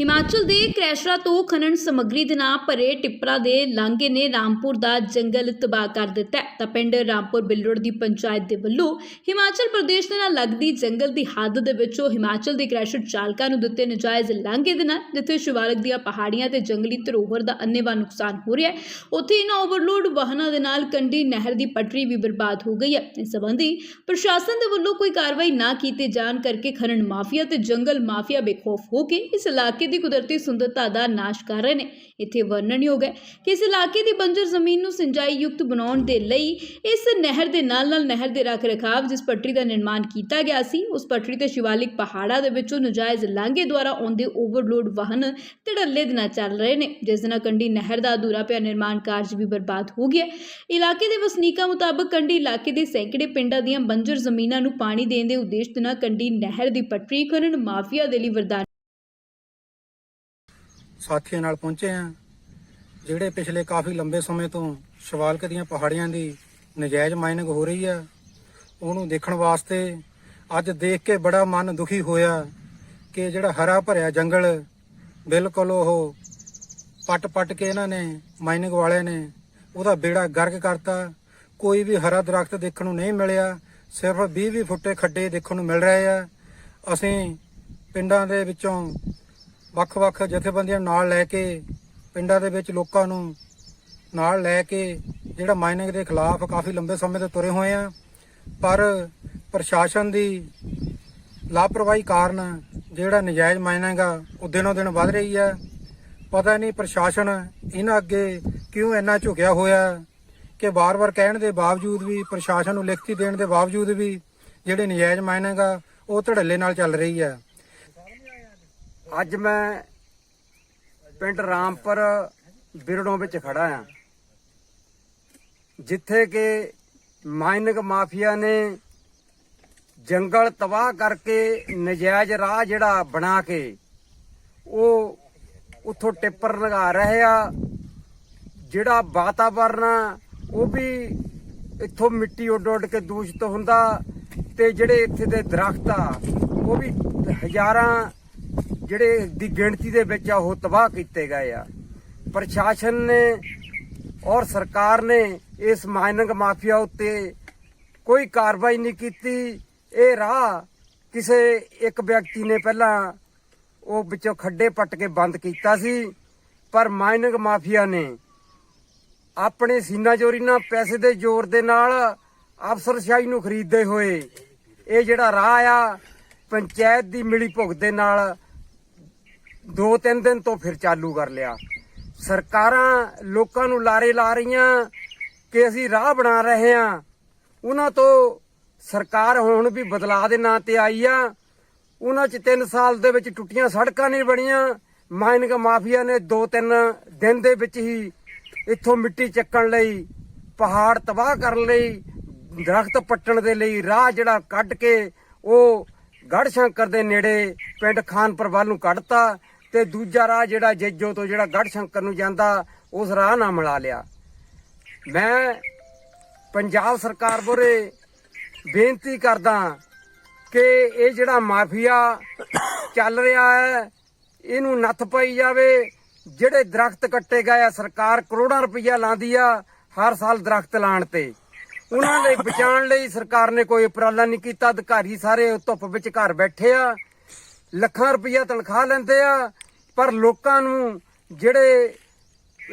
ਹਿਮਾਚਲ ਦੇ ਕ੍ਰੈਸ਼ਰਾ ਤੋਂ ਖਣਨ ਸਮੱਗਰੀ ਦੇ ਨਾਲ ਭਰੇ ਟਿੱਪਰਾਂ ਦੇ ਲਾਂਘੇ ਨੇ ਰਾਮਪੁਰ ਦਾ ਜੰਗਲ ਤਬਾਹ ਕਰ ਦਿੱਤਾ ਤਾਂ ਪਿੰਡ ਰਾਮਪੁਰ ਬਿੱਲੜ ਦੀ ਪੰਚਾਇਤ ਦੇ ਵੱਲੋਂ ਹਿਮਾਚਲ ਪ੍ਰਦੇਸ਼ ਦੇ ਨਾਲ ਲੱਗਦੀ ਜੰਗਲ ਦੀ ਹੱਦ ਦੇ ਵਿੱਚੋਂ ਹਿਮਾਚਲ ਦੇ ਕ੍ਰੈਸ਼ਰ ਚਾਲਕਾਂ ਨੂੰ ਦਿੱਤੇ ਨਜਾਇਜ਼ ਲਾਂਘੇ ਦੇ ਨਾਲ, ਜਿੱਥੇ ਸ਼ਿਵਾਲਿਕ ਦੀਆਂ ਪਹਾੜੀਆਂ ਤੇ ਜੰਗਲੀ ਧਰੋਹਰ ਦਾ ਅੰਨੇਵਾਹ ਨੁਕਸਾਨ ਹੋ ਰਿਹਾ ਹੈ। ਉੱਥੇ ਇਹਨਾਂ ਓਵਰਲੋਡ ਵਾਹਨਾਂ ਦੇ ਨਾਲ ਕੰਢੀ ਨਹਿਰ ਦੀ ਪਟੜੀ ਵੀ ਬਰਬਾਦ ਹੋ ਗਈ ਹੈ। ਇਸ ਸੰਬੰਧੀ ਪ੍ਰਸ਼ਾਸਨ ਦੇ ਵੱਲੋਂ ਕੋਈ ਕਾਰਵਾਈ ਨਾ ਕੀਤੇ ਜਾਣ ਕਰਕੇ ਖਨਨ ਮਾਫੀਆ ਤੇ ਜੰਗਲ ਮਾਫੀਆ ਬੇਖੌਫ ਹੋ ਕੇ ਇਸ ਇਲਾਕੇ ਦੀ ਕੁਦਰਤੀ ਸੁੰਦਰਤਾ ਦਾ ਨਾਸ਼ ਕਰ ਰਹੇ ਨੇ। ਇੱਥੇ ਵਰਣਨਯੋਗ ਹੈ ਕਿ ਇਸ ਇਲਾਕੇ ਦੀ ਬੰਜਰ ਜ਼ਮੀਨ ਨੂੰ ਸਿੰਜਾਈ ਯੁਕਤ ਬਣਾਉਣ ਦੇ ਲਈ ਇਸ ਨਹਿਰ ਦੇ ਨਾਲ ਨਾਲ ਨਹਿਰ ਦੇ ਰੱਖ ਰਖਾਵ ਜਿਸ ਪਟੜੀ ਦਾ ਨਿਰਮਾਣ ਕੀਤਾ ਗਿਆ ਸੀ, ਉਸ ਪਟੜੀ ਤੇ ਸ਼ਿਵਾਲਿਕ ਪਹਾੜਾਂ ਦੇ ਵਿੱਚੋਂ ਨਜਾਇਜ਼ ਲਾਂਘੇ ਦੁਆਰਾ ਆਉਂਦੇ ਓਵਰਲੋਡ ਵਾਹਨ ਧੜੱਲੇ ਦੇ ਨਾਲ ਚੱਲ ਰਹੇ ਨੇ, ਜਿਸ ਨਾਲ ਕੰਢੀ ਨਹਿਰ ਦਾ ਅਧੂਰਾ ਪਿਆ ਨਿਰਮਾਣ ਕਾਰਜ ਵੀ ਬਰਬਾਦ ਹੋ ਗਿਆ। ਇਲਾਕੇ ਦੇ ਵਸਨੀਕਾਂ ਮੁਤਾਬਕ ਕੰਢੀ ਇਲਾਕੇ ਦੇ ਸੈਂਕੜੇ ਪਿੰਡਾਂ ਦੀਆਂ ਬੰਜਰ ਜ਼ਮੀਨਾਂ ਨੂੰ ਪਾਣੀ ਦੇਣ ਦੇ ਉਦੇਸ਼ ਦੇ ਨਾਲ ਕੰਢੀ ਨਹਿਰ ਦੀ ਪਟੜੀ ਖਨਨ ਮਾਫੀਆ ਦੇ ਲਈ ਵਰਦਾਨ ਸਾਥੀਆਂ ਨਾਲ ਪਹੁੰਚੇ ਹਾਂ, ਜਿਹੜੇ ਪਿਛਲੇ ਕਾਫੀ ਲੰਬੇ ਸਮੇਂ ਤੋਂ ਸ਼ਵਾਲਕ ਦੀਆਂ ਪਹਾੜੀਆਂ ਦੀ ਨਜਾਇਜ਼ ਮਾਈਨਿੰਗ ਹੋ ਰਹੀ ਆ ਉਹਨੂੰ ਦੇਖਣ ਵਾਸਤੇ ਅੱਜ ਦੇਖ ਕੇ ਬੜਾ ਮਨ ਦੁਖੀ ਹੋਇਆ ਕਿ ਜਿਹੜਾ ਹਰਾ ਭਰਿਆ ਜੰਗਲ, ਬਿਲਕੁਲ ਉਹ ਪੱਟ-ਪੱਟ ਕੇ ਇਹਨਾਂ ਨੇ ਮਾਈਨਿੰਗ ਵਾਲਿਆਂ ਨੇ ਉਹਦਾ ਬੇੜਾ ਗਰਕ ਕਰਤਾ। ਕੋਈ ਵੀ ਹਰਾ ਦਰਖਤ ਦੇਖਣ ਨੂੰ ਨਹੀਂ ਮਿਲਿਆ, ਸਿਰਫ 20-20 ਫੁੱਟੇ ਖੱਡੇ ਦੇਖਣ ਨੂੰ ਮਿਲ ਰਹੇ ਆ। ਅਸੀਂ ਪਿੰਡਾਂ ਦੇ ਵਿੱਚੋਂ ਵੱਖ-ਵੱਖ ਜਥੇਬੰਦੀਆਂ ਨਾਲ ਲੈ ਕੇ, ਪਿੰਡਾਂ ਦੇ ਵਿੱਚ ਲੋਕਾਂ ਨੂੰ ਨਾਲ ਲੈ ਕੇ ਜਿਹੜਾ ਮਾਈਨਿੰਗ ਦੇ ਖਿਲਾਫ ਕਾਫੀ ਲੰਬੇ ਸਮੇਂ ਤੋਂ ਤੁਰੇ ਹੋਏ ਆ। ਪਰ ਪ੍ਰਸ਼ਾਸਨ ਦੀ ਲਾਪਰਵਾਹੀ ਕਾਰਨ ਜਿਹੜਾ ਨਜਾਇਜ਼ ਮਾਈਨਿੰਗ ਆ, ਉਹ ਦਿਨੋ ਦਿਨ ਵੱਧ ਰਹੀ ਆ। ਪਤਾ ਨਹੀਂ ਪ੍ਰਸ਼ਾਸਨ ਇਹਨਾਂ ਅੱਗੇ ਕਿਉਂ ਇੰਨਾ ਝੁਕਿਆ ਹੋਇਆ ਕਿ ਵਾਰ-ਵਾਰ ਕਹਿਣ ਦੇ ਬਾਵਜੂਦ ਵੀ, ਪ੍ਰਸ਼ਾਸਨ ਨੂੰ ਲਿਖਤੀ ਦੇਣ ਦੇ ਬਾਵਜੂਦ ਵੀ ਜਿਹੜੇ ਨਜਾਇਜ਼ ਮਾਈਨਿੰਗ ਆ, ਉਹ ਧੜੱਲੇ ਨਾਲ ਚੱਲ ਰਹੀ ਆ। ਅੱਜ ਮੈਂ ਪਿੰਡ ਰਾਮਪੁਰ ਬਿਰੜੋਂ ਵਿੱਚ ਖੜਾ ਆ ਜਿੱਥੇ ਕਿ ਮਾਈਨਿੰਗ ਮਾਫੀਆ ਨੇ ਜੰਗਲ ਤਬਾਹ ਕਰਕੇ ਨਜਾਇਜ਼ ਰਾਹ ਜਿਹੜਾ ਬਣਾ ਕੇ ਉਹ ਉੱਥੋਂ ਟਿੱਪਰ ਲਗਾ ਰਹੇ ਆ। ਜਿਹੜਾ ਵਾਤਾਵਰਨ ਆ, ਉਹ ਵੀ ਇੱਥੋਂ ਮਿੱਟੀ ਉੱਡ ਉੱਡ ਕੇ ਦੂਸ਼ਿਤ ਹੁੰਦਾ ਤੇ ਜਿਹੜੇ ਇੱਥੇ ਦੇ ਦਰਖਤ ਆ ਉਹ ਵੀ ਹਜ਼ਾਰਾਂ ਜਿਹੜੇ ਦੀ ਗਿਣਤੀ ਦੇ ਵਿੱਚ ਆ, ਉਹ ਤਬਾਹ ਕੀਤੇ ਗਏ ਆ। ਪ੍ਰਸ਼ਾਸਨ ਨੇ ਔਰ ਸਰਕਾਰ ਨੇ ਇਸ ਮਾਈਨਿੰਗ ਮਾਫੀਆ ਉੱਤੇ ਕੋਈ ਕਾਰਵਾਈ ਨਹੀਂ ਕੀਤੀ। ਇਹ ਰਾਹ ਕਿਸੇ ਇੱਕ ਵਿਅਕਤੀ ਨੇ ਪਹਿਲਾਂ ਉਹ ਵਿੱਚੋਂ ਖੱਡੇ ਪੱਟ ਕੇ ਬੰਦ ਕੀਤਾ ਸੀ, ਪਰ ਮਾਈਨਿੰਗ ਮਾਫੀਆ ਨੇ ਆਪਣੇ ਸੀਨਾ ਚੋਰੀ ਨਾਲ, ਪੈਸੇ ਦੇ ਜ਼ੋਰ ਦੇ ਨਾਲ ਅਫਸਰਸ਼ਾਹੀ ਨੂੰ ਖਰੀਦਦੇ ਹੋਏ ਇਹ ਜਿਹੜਾ ਰਾਹ ਆ, ਪੰਚਾਇਤ ਦੀ ਮਿਲੀ ਭੁਗਤ ਦੇ ਨਾਲ ਦੋ ਤਿੰਨ ਦਿਨ ਤੋਂ ਫਿਰ ਚਾਲੂ ਕਰ ਲਿਆ। ਸਰਕਾਰਾਂ ਲੋਕਾਂ ਨੂੰ ਲਾਰੇ ਲਾ ਰਹੀਆਂ ਕਿ ਅਸੀਂ ਰਾਹ ਬਣਾ ਰਹੇ ਹਾਂ। ਉਹਨਾਂ ਤੋਂ ਸਰਕਾਰ ਹੁਣ ਵੀ ਬਦਲਾਅ ਦੇ ਨਾਂ ਤੇ ਆਈ ਆ। ਉਹਨਾਂ ਚ 3 ਸਾਲ ਦੇ ਵਿੱਚ ਟੁੱਟੀਆਂ ਸੜਕਾਂ ਨਹੀਂ ਬਣੀਆਂ। ਮਾਈਨਿੰਗ ਮਾਫੀਆ ਨੇ 2-3 ਦਿਨ ਦੇ ਵਿੱਚ ਹੀ ਇੱਥੋਂ ਮਿੱਟੀ ਚੱਕਣ ਲਈ, ਪਹਾੜ ਤਬਾਹ ਕਰਨ ਲਈ, ਦਰਖਤ ਪੱਟਣ ਦੇ ਲਈ ਰਾਹ ਜਿਹੜਾ ਕੱਢ ਕੇ ਉਹ ਗੜ ਸ਼ੰਕਰ ਦੇ ਨੇੜੇ ਪਿੰਡ ਖਾਨਪੁਰ ਵੱਲ ਨੂੰ ਕੱਢਤਾ। ਤੇ ਦੂਜਾ ਰਾਹ ਜਿਹੜਾ ਜੇਜੋ ਤੋਂ ਜਿਹੜਾ ਗੜ ਸ਼ੰਕਰ ਨੂੰ ਜਾਂਦਾ, ਉਸ ਰਾਹ ਨਾਲ ਮਿਲਾ ਲਿਆ। ਮੈਂ ਪੰਜਾਬ ਸਰਕਾਰ ਬੋਰੇ ਬੇਨਤੀ ਕਰਦਾ ਕਿ ਇਹ ਜਿਹੜਾ ਮਾਫੀਆ ਚੱਲ ਰਿਹਾ ਹੈ, ਇਹਨੂੰ ਨੱਥ ਪਾਈ ਜਾਵੇ। ਜਿਹੜੇ ਦਰਖਤ ਕੱਟੇ ਗਏ ਆ, ਸਰਕਾਰ ਕਰੋੜਾਂ ਰੁਪਈਆ ਲਾਉਂਦੀ ਆ, ਹਰ ਸਾਲ ਦਰਖਤ ਲਾਉਣ ਤੇ। ਉਹਨਾਂ ਲਈ ਬਚਾਉਣ ਲਈ ਸਰਕਾਰ ਨੇ ਕੋਈ ਉਪਰਾਲਾ ਨਹੀਂ ਕੀਤਾ। ਅਧਿਕਾਰੀ ਸਾਰੇ ਧੁੱਪ ਵਿੱਚ ਘਰ ਬੈਠੇ ਆ। ਲੱਖਾਂ ਰੁਪਈਆ ਤਨਖਾਹ ਲੈਂਦੇ ਆ, ਪਰ ਲੋਕਾਂ ਨੂੰ ਜਿਹੜੇ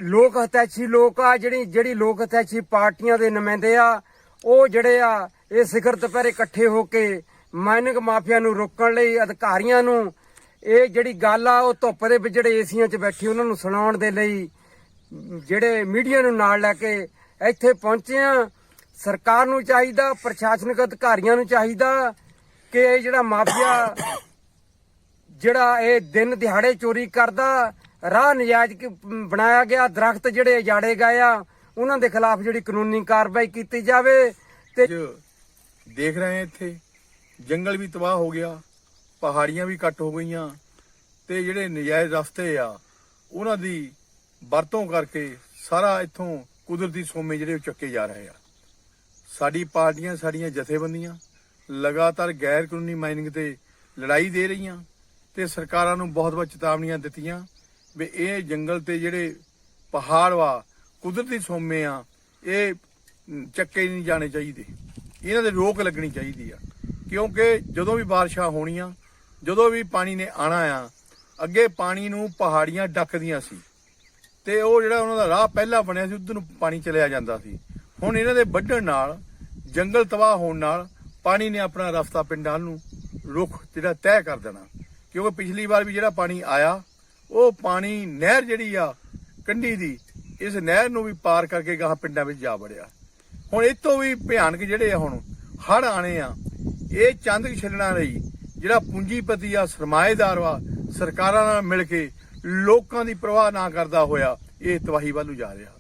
ਲੋਕ ਹਤੈਸ਼ੀ ਲੋਕ ਆ, ਜਿਹੜੀ ਜਿਹੜੀ ਲੋਕ ਹਤੈਸ਼ੀ ਪਾਰਟੀਆਂ ਦੇ ਨੁਮਾਇੰਦੇ ਆ, ਉਹ ਜਿਹੜੇ ਆ, ਇਹ ਸਿਖਰ ਦੁਪਹਿਰੇ ਇਕੱਠੇ ਹੋ ਕੇ ਮਾਈਨਿੰਗ ਮਾਫੀਆ ਨੂੰ ਰੋਕਣ ਲਈ ਅਧਿਕਾਰੀਆਂ ਨੂੰ ਇਹ ਜਿਹੜੀ ਗੱਲ ਆ, ਉਹ ਧੁੱਪ ਦੇ ਵਿੱਚ ਜਿਹੜੇ ਏਸੀਆਂ 'ਚ ਬੈਠੇ ਉਹਨਾਂ ਨੂੰ ਸੁਣਾਉਣ ਦੇ ਲਈ ਜਿਹੜੇ ਮੀਡੀਆ ਨੂੰ ਨਾਲ ਲੈ ਕੇ ਇੱਥੇ ਪਹੁੰਚੇ ਆ। ਸਰਕਾਰ ਨੂੰ ਚਾਹੀਦਾ, ਪ੍ਰਸ਼ਾਸਨਿਕ ਅਧਿਕਾਰੀਆਂ ਨੂੰ ਚਾਹੀਦਾ ਕਿ ਇਹ ਜਿਹੜਾ ਮਾਫੀਆ ਜਿਹੜਾ ਇਹ ਦਿਨ ਦਿਹਾੜੇ ਚੋਰੀ ਕਰਦਾ, ਰਾਹ ਨਜਾਇਜ਼ ਬਣਾਇਆ ਗਿਆ, ਦਰਖਤ ਜਿਹੜੇ ਉਜਾੜੇ ਗਏ ਆ, ਉਹਨਾਂ ਦੇ ਖਿਲਾਫ ਜਿਹੜੀ ਕਾਨੂੰਨੀ ਕਾਰਵਾਈ ਕੀਤੀ ਜਾਵੇ ਤੇ ਦੇਖ ਰਹੇ ਹਾਂ ਇੱਥੇ, ਜੰਗਲ ਵੀ ਤਬਾਹ ਹੋ ਗਿਆ, ਪਹਾੜੀਆਂ ਵੀ ਕੱਟ ਹੋ ਗਈਆਂ ਤੇ ਜਿਹੜੇ ਨਜਾਇਜ਼ ਰਸਤੇ ਆ, ਉਹਨਾਂ ਦੀ ਵਰਤੋਂ ਕਰਕੇ ਸਾਰਾ ਇੱਥੋਂ ਕੁਦਰਤੀ ਸੋਮੇ ਜਿਹੜੇ ਉਹ ਚੱਕੇ ਜਾ ਰਹੇ ਆ। ਸਾਡੀ ਪਾਰਟੀਆਂ, ਸਾਡੀਆਂ ਜਥੇਬੰਦੀਆਂ ਲਗਾਤਾਰ ਗੈਰ ਕਾਨੂੰਨੀ ਮਾਈਨਿੰਗ ਤੇ ਲੜਾਈ ਦੇ ਰਹੀਆਂ। ਤੇ ਸਰਕਾਰਾਂ ਨੂੰ ਬਹੁਤ-ਬਹੁਤ ਚੇਤਾਵਨੀਆਂ ਦਿੱਤੀਆਂ ਵੀ ਇਹ ਜੰਗਲ ਤੇ ਜਿਹੜੇ ਪਹਾੜ ਵਾ, ਕੁਦਰਤੀ ਸੋਮੇ ਆ, ਇਹ ਚੱਕੇ ਨਹੀਂ ਜਾਣੇ ਚਾਹੀਦੇ। ਇਹਨਾਂ ਦੇ ਰੋਕ ਲੱਗਣੀ ਚਾਹੀਦੀ ਆ। ਕਿਉਂਕਿ ਜਦੋਂ ਵੀ ਬਾਰਿਸ਼ਾਂ ਹੋਣੀਆਂ, ਜਦੋਂ ਵੀ ਪਾਣੀ ਨੇ ਆਣਾ ਆ, ਅੱਗੇ ਪਾਣੀ ਨੂੰ ਪਹਾੜੀਆਂ ਡੱਕਦੀਆਂ ਸੀ। ਤੇ ਉਹ ਜਿਹੜਾ ਉਹਨਾਂ ਦਾ ਰਾਹ ਪਹਿਲਾਂ ਬਣਿਆ ਸੀ, ਉਧਰ ਨੂੰ ਪਾਣੀ ਚਲਿਆ ਜਾਂਦਾ ਸੀ। ਹੁਣ ਇਹਨਾਂ ਦੇ ਵੱਢਣ ਨਾਲ, ਜੰਗਲ ਤਬਾਹ ਹੋਣ ਨਾਲ ਪਾਣੀ ਨੇ ਆਪਣਾ ਰਸਤਾ ਪਿੰਡਾਂ ਨੂੰ ਰੁਖ ਜਿਹੜਾ ਤੈਅ ਕਰ ਦੇਣਾ। ਕਿਉਂਕਿ ਪਿਛਲੀ ਵਾਰ ਵੀ ਜਿਹੜਾ ਪਾਣੀ ਆਇਆ, ਉਹ ਪਾਣੀ ਨਹਿਰ ਜਿਹੜੀ ਆ, ਕੰਢੀ ਦੀ, ਇਸ ਨਹਿਰ ਨੂੰ ਵੀ ਪਾਰ ਕਰਕੇ ਗਾਹ ਪਿੰਡਾਂ ਵਿੱਚ ਜਾ ਵੜਿਆ। ਹੁਣ ਇਹ ਤੋਂ ਵੀ ਭਿਆਨਕ ਜਿਹੜੇ ਆ ਹੁਣ ਹੜ ਆਣੇ ਆ। ਇਹ ਚੰਦ ਛੱਡਣਾ ਲਈ ਜਿਹੜਾ ਪੂੰਜੀਪਤੀ ਆ, ਸਰਮਾਏਦਾਰ ਵਾ, ਸਰਕਾਰਾਂ ਨਾਲ ਮਿਲ ਕੇ ਲੋਕਾਂ ਦੀ ਪਰਵਾਹ ਨਾ ਕਰਦਾ ਹੋਇਆ, ਇਹ ਤਬਾਹੀ ਵੱਲ ਨੂੰ ਜਾ ਰਿਹਾ।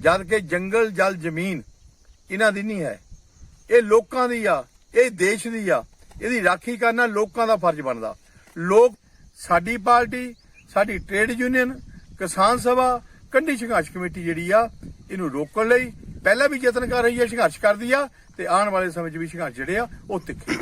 ਜਦ ਕਿ ਜੰਗਲ, ਜਲ, ਜ਼ਮੀਨ ਇਹਨਾਂ ਦੀ ਨਹੀਂ ਹੈ। ਇਹ ਲੋਕਾਂ ਦੀ ਆ, ਇਹ ਦੇਸ਼ ਦੀ ਆ। ਇਹਦੀ ਰਾਖੀ ਕਰਨਾ ਲੋਕਾਂ ਦਾ ਫਰਜ਼ ਬਣਦਾ। ਲੋਕ, ਸਾਡੀ ਪਾਰਟੀ, ਸਾਡੀ ਟ੍ਰੇਡ ਯੂਨੀਅਨ ਕਿਸਾਨ ਸਭਾ, ਕੰਢੀ ਸੰਘਰਸ਼ ਕਮੇਟੀ ਜਿਹੜੀ ਆ, ਇਹਨੂੰ ਰੋਕਣ ਲਈ ਪਹਿਲਾਂ ਵੀ ਯਤਨ ਕਰ ਰਹੀ ਹੈ, ਸੰਘਰਸ਼ ਕਰਦੀ ਆ ਤੇ ਆਉਣ ਵਾਲੇ ਸਮੇਂ 'ਚ ਵੀ ਸੰਘਰਸ਼ ਜਿਹੜੇ ਆ, ਉਹ ਤਿੱਖੇ